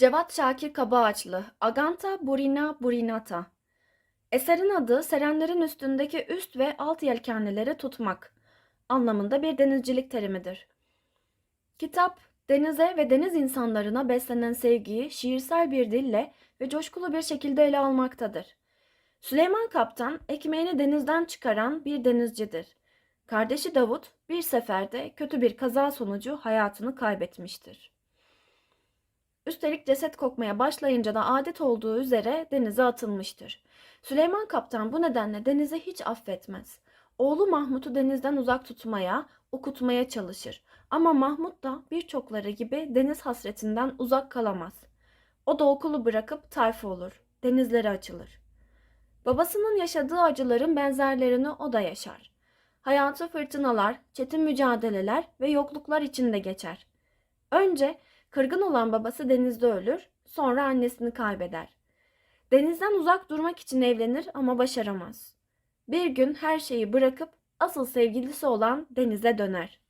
Cevat Şakir Kabaağaçlı, Aganta Burina Burinata. Eserin adı serenlerin üstündeki üst ve alt yelkenlileri tutmak anlamında bir denizcilik terimidir. Kitap, denize ve deniz insanlarına beslenen sevgiyi şiirsel bir dille ve coşkulu bir şekilde ele almaktadır. Süleyman Kaptan ekmeğini denizden çıkaran bir denizcidir. Kardeşi Davut bir seferde kötü bir kaza sonucu hayatını kaybetmiştir. Üstelik ceset kokmaya başlayınca da adet olduğu üzere denize atılmıştır. Süleyman Kaptan bu nedenle denize hiç affetmez. Oğlu Mahmut'u denizden uzak tutmaya, okutmaya çalışır. Ama Mahmut da birçokları gibi deniz hasretinden uzak kalamaz. O da okulu bırakıp tayfa olur, denizlere açılır. Babasının yaşadığı acıların benzerlerini o da yaşar. Hayatı fırtınalar, çetin mücadeleler ve yokluklar içinde geçer. Önce kırgın olan babası denizde ölür, sonra annesini kaybeder. Denizden uzak durmak için evlenir ama başaramaz. Bir gün her şeyi bırakıp asıl sevgilisi olan denize döner.